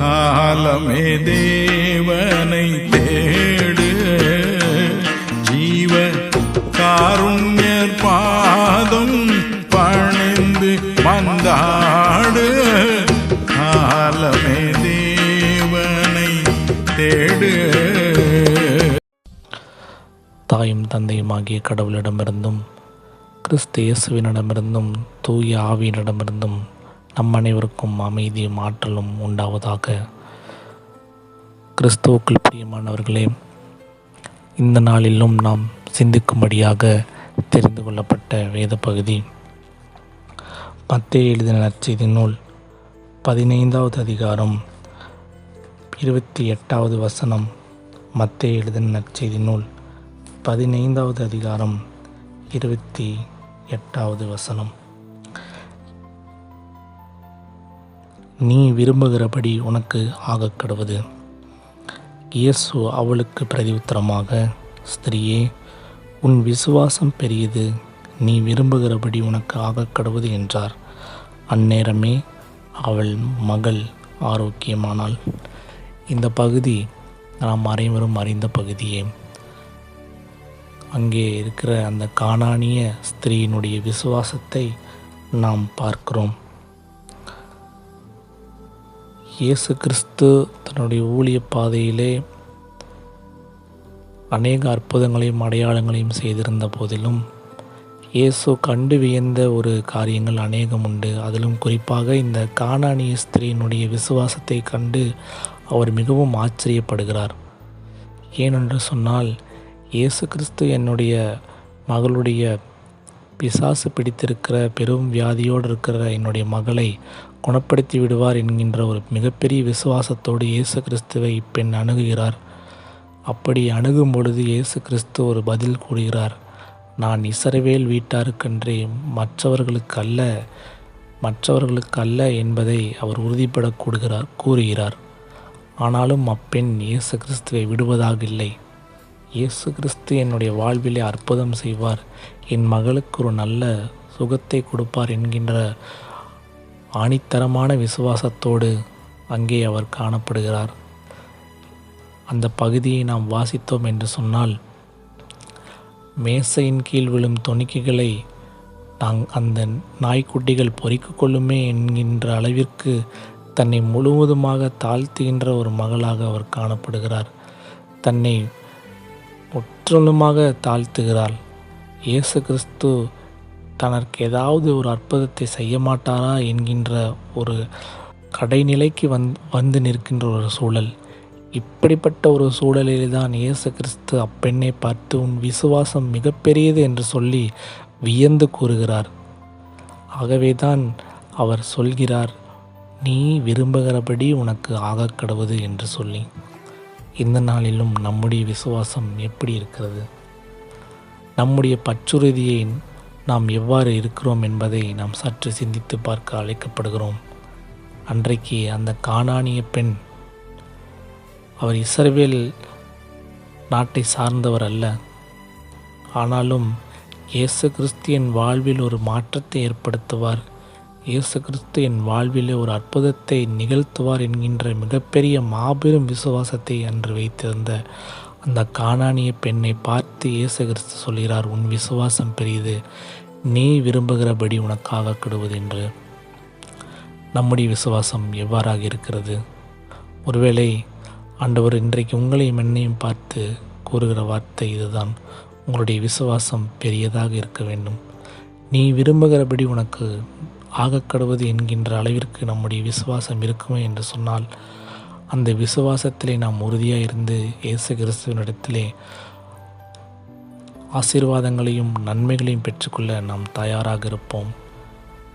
காலமே தேவனை தேடு. ஜீவ காருண்யர் பாதம் பணிந்து வந்தாடு காலமே தேவனை தேடு. தாயும் தந்தையுமாகிய கடவுளிடமிருந்தும் கிறிஸ்து இயேசுவினிடமிருந்தும் தூய ஆவியினிடமிருந்தும் நம் அனைவருக்கும் அமைதியும் ஆற்றலும் உண்டாவதாக. கிறிஸ்துவுக்குள் பிரியமானவர்களே இந்த நாளிலும் நாம் சிந்திக்கும்படியாக தெரிந்து கொள்ளப்பட்ட வேத பகுதி மத்திய எழுதின நற்செய்தி நூல் பதினைந்தாவது அதிகாரம் இருபத்தி எட்டாவது வசனம் மத்திய எழுதின நற்செய்தி நூல் பதினைந்தாவது அதிகாரம் இருபத்தி எட்டாவது வசனம். நீ விரும்புகிறபடி உனக்கு ஆகக்கடுவது. இயேசு அவளுக்கு பிரதியுத்தரமாக ஸ்திரியே உன் விசுவாசம் பெரியது. நீ விரும்புகிறபடி உனக்கு ஆகக்கடுவது என்றார். அந்நேரமே அவள் மகள் ஆரோக்கியமானாள். இந்த பகுதி நாம் அனைவரும் அறிந்த பகுதியே. அங்கே இருக்கிற அந்த காணானிய ஸ்திரீயினுடைய விசுவாசத்தை நாம் பார்க்கிறோம். இயேசு கிறிஸ்து தன்னுடைய ஊழிய பாதையிலே அநேக அற்புதங்களையும் அடையாளங்களையும் செய்திருந்த போதிலும் இயேசு கண்டு வியந்த ஒரு காரியங்கள் அநேகம் உண்டு. அதிலும் குறிப்பாக இந்த காணானிய ஸ்திரீனுடைய விசுவாசத்தை கண்டு அவர் மிகவும் ஆச்சரியப்படுகிறார். ஏனென்று சொன்னால் இயேசு கிறிஸ்து என்னுடைய மகளுடைய பிசாசு பிடித்திருக்கிற பெரும் வியாதியோடு இருக்கிற என்னுடைய மகளை குணப்படுத்தி விடுவார் என்கின்ற ஒரு மிகப்பெரிய விசுவாசத்தோடு இயேசு கிறிஸ்துவை இப்பெண் அணுகுகிறார். அப்படி அணுகும் பொழுது இயேசு கிறிஸ்து ஒரு பதில் கூறுகிறார். நான் இசரவேல் வீட்டாருக்கன்றே மற்றவர்களுக்கு அல்ல மற்றவர்களுக்கு அல்ல என்பதை அவர் உறுதிப்பட கூடுகிறார் கூறுகிறார். ஆனாலும் அப்பெண் இயேசு கிறிஸ்துவை விடுவதாக இல்லை. இயேசு கிறிஸ்து என்னுடைய வாழ்விலே அற்புதம் செய்வார். என் மகளுக்கு ஒரு நல்ல சுகத்தை கொடுப்பார் என்கின்ற ஆணித்தரமான விசுவாசத்தோடு அங்கே அவர் காணப்படுகிறார். அந்த பகுதியை நாம் வாசித்தோம் என்று சொன்னால் மேசையின் கீழ் விழும் தொனிக்குகளை நாங் அந்த நாய்க்குட்டிகள் பொறிக்கு கொள்ளுமே என்கின்ற அளவிற்கு தன்னை முழுவதுமாக தாழ்த்துகின்ற ஒரு மகளாக அவர் காணப்படுகிறார். தன்னை முற்றிலுமாக தாழ்த்துகிறாள். இயேசு கிறிஸ்து தனக்கு ஏதாவது ஒரு அற்புதத்தை செய்ய மாட்டாரா என்கின்ற ஒரு கடைநிலைக்கு வந் வந்து நிற்கின்ற ஒரு சூழல். இப்படிப்பட்ட ஒரு சூழலில் தான் இயேசு கிறிஸ்து அப்பெண்ணை பார்த்து உன் விசுவாசம் மிகப்பெரியது என்று சொல்லி வியந்து கூறுகிறார். ஆகவே தான் அவர் சொல்கிறார் நீ விரும்புகிறபடி உனக்கு ஆக கடவுது என்று சொல்லி. இந்த நாளிலும் நம்முடைய விசுவாசம் எப்படி இருக்கிறது? நம்முடைய பற்றுறுதியை நாம் எவ்வாறு இருக்கிறோம் என்பதை நாம் சற்று சிந்தித்து பார்க்க அழைக்கப்படுகிறோம். அன்றைக்கு அந்த காணானிய பெண் அவர் இஸ்ரவேல் நாட்டை சார்ந்தவர் அல்ல. ஆனாலும் இயேசு கிறிஸ்தியன் வாழ்வில் ஒரு மாற்றத்தை ஏற்படுத்துவார் இயேசு கிறிஸ்து என் வாழ்விலே ஒரு அற்புதத்தை நிகழ்த்துவார் என்கின்ற மிகப்பெரிய மாபெரும் விசுவாசத்தை அன்று வைத்திருந்த அந்த காணானிய பெண்ணை பார்த்து இயேசு கிறிஸ்து சொல்கிறார் உன் விசுவாசம் பெரியது நீ விரும்புகிறபடி உனக்காக கெடுவது என்று. நம்முடைய விசுவாசம் எவ்வாறாக இருக்கிறது? ஒருவேளை ஆண்டவர் இன்றைக்கு உங்களையும் என்னையும் பார்த்து கூறுகிற வார்த்தை இதுதான். உங்களுடைய விசுவாசம் பெரியதாக இருக்க வேண்டும். நீ விரும்புகிறபடி உனக்கு ஆகக்கடுவது என்கின்ற அளவிற்கு நம்முடைய விசுவாசம் இருக்குமே என்று சொன்னால் அந்த விசுவாசத்திலே நாம் உறுதியாக இருந்து இயேசு கிறிஸ்துவனிடத்திலே ஆசீர்வாதங்களையும் நன்மைகளையும் பெற்றுக்கொள்ள நாம் தயாராக இருப்போம்.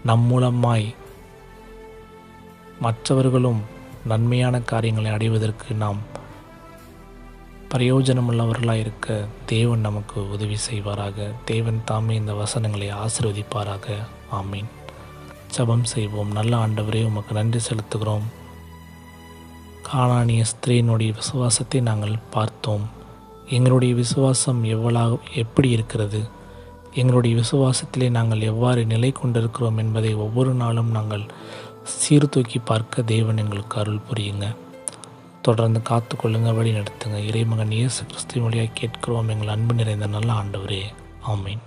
நம் மூலமாய் மற்றவர்களும் நன்மையான காரியங்களை அடைவதற்கு நாம் பிரயோஜனமுள்ளவர்களாக இருக்க தேவன் நமக்கு உதவி செய்வாராக. தேவன் தாமே இந்த வசனங்களை ஆசிர்வதிப்பாராக. ஆமீன். ஜபம் செய்வோம். நல்ல ஆண்டவரே உமக்கு நன்றி செலுத்துகிறோம். காணானிய ஸ்திரீனுடைய விசுவாசத்தை நாங்கள் பார்த்தோம். எங்களுடைய விசுவாசம் எவ்வளவு எப்படி இருக்கிறது? எங்களுடைய விசுவாசத்திலே நாங்கள் எவ்வாறு நிலை கொண்டிருக்கிறோம் என்பதை ஒவ்வொரு நாளும் நாங்கள் சீர்தூக்கி பார்க்க தேவன் எங்களுக்கு அருள் புரியுங்க. தொடர்ந்து காத்துக்கொள்ளுங்க வழி நடத்துங்க இறைமகன் இயேசு கிறிஸ்துவின் வழியாக கேட்கிறோம். எங்கள் அன்பு நிறைந்த நல்ல ஆண்டவரே. ஆமீன்.